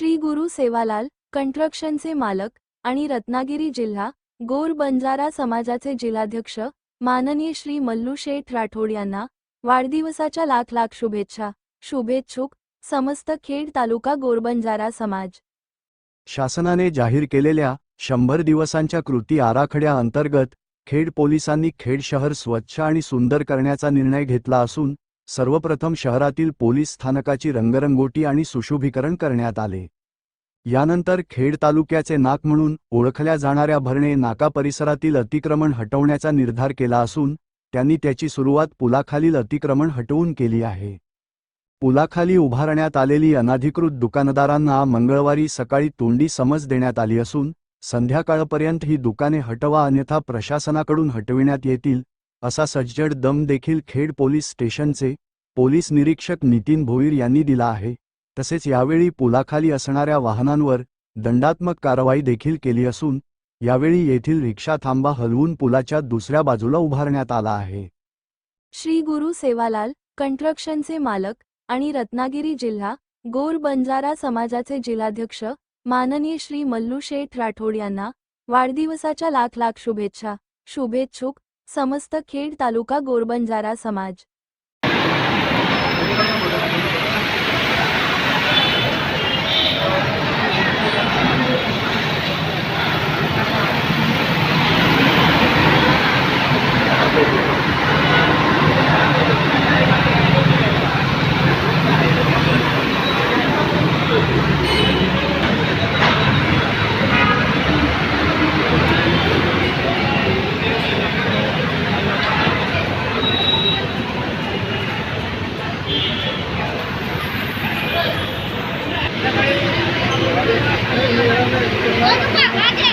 श्री गुरु सेवालाल कंस्ट्रक्शनचे मालक आणि रत्नागिरी जिल्हा गोर बंजारा समाजाचे जिल्हाध्यक्ष माननीय श्री मल्लू शेठ राठोड यांना वाढदिवसाच्या लाख लाख शुभेच्छा शुभेच्छुक समस्त खेड तालुका गोरबंजारा समाज. शासनाने जाहीर केलेल्या शंभर दिवसांच्या कृती आराखड्याअंतर्गत खेड पोलिसांनी खेड शहर स्वच्छ आणि सुंदर करण्याचा निर्णय घेतला असून सर्वप्रथम शहरातील पोलीस स्थानकाची रंगरंगोटी आणि सुशोभीकरण करण्यात आले. यानंतर खेड तालुक्याचे नाक म्हणून ओळखल्या जाणाऱ्या भरणे नाका परिसरातील अतिक्रमण हटवण्याचा निर्धार केला असून त्यांनी त्याची सुरुवात पुलाखालील अतिक्रमण हटवून केली आहे. पुलाखाली उभारण्यात आलेली अनाधिकृत दुकानदारांना मंगळवारी सकाळी तोंडी समज देण्यात आली असून संध्याकाळपर्यंत ही दुकाने हटवा अन्यथा प्रशासनाकडून हटविण्यात येतील असा सज्जड दम देखील खेड पोलीस स्टेशनचे पोलीस निरीक्षक नितीन भोईर यांनी दिला आहे. तसेच यावेळी पुलाखाली असणाऱ्या वाहनांवर दंडात्मक कारवाई देखील केली असून यावेळी येथील रिक्षा थांबा हलवून पुलाच्या दुसऱ्या बाजूला उभारण्यात आला आहे. श्री गुरु सेवालाल कंस्ट्रक्शनचे मालक आणि रत्नागिरी जिल्हा गोर बंजारा समाजाचे जिल्हाध्यक्ष माननीय श्री मल्लू शेठ राठोड यांना वाढदिवसाच्या लाख लाख शुभेच्छा शुभेच्छुक समस्त खेड तालुका गोरबंजारा समाज. Come on,